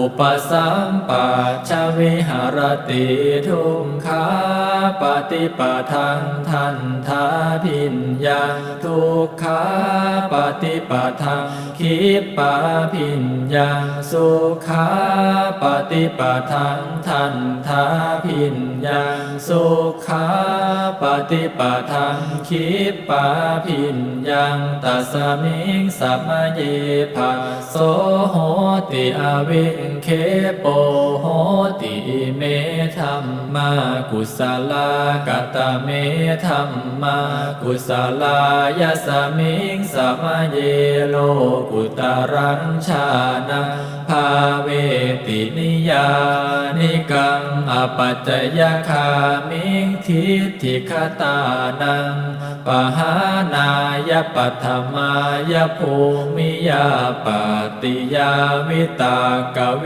อุปสัมปัชวิหารติทุมขาปฏิปทังทันทาพินยังทุกขาปฏิปทังคิปปาพินยังสุขาปฏิปทังทันทาพินยังสุขาปฏิปทังคิปปาพินยังตัสมิงสัมเยภะโสโห ติอวิเคโปโหติเมธัมมากุสลากตเมธัมมากุสลายสมิงสัมเยโลกุตรังชานังภาเวตินิยานิกังอปัจจยคามิงทิฏฐิคตานังปหานายปัทมายภูมิยาปฏิยาวิตากวิ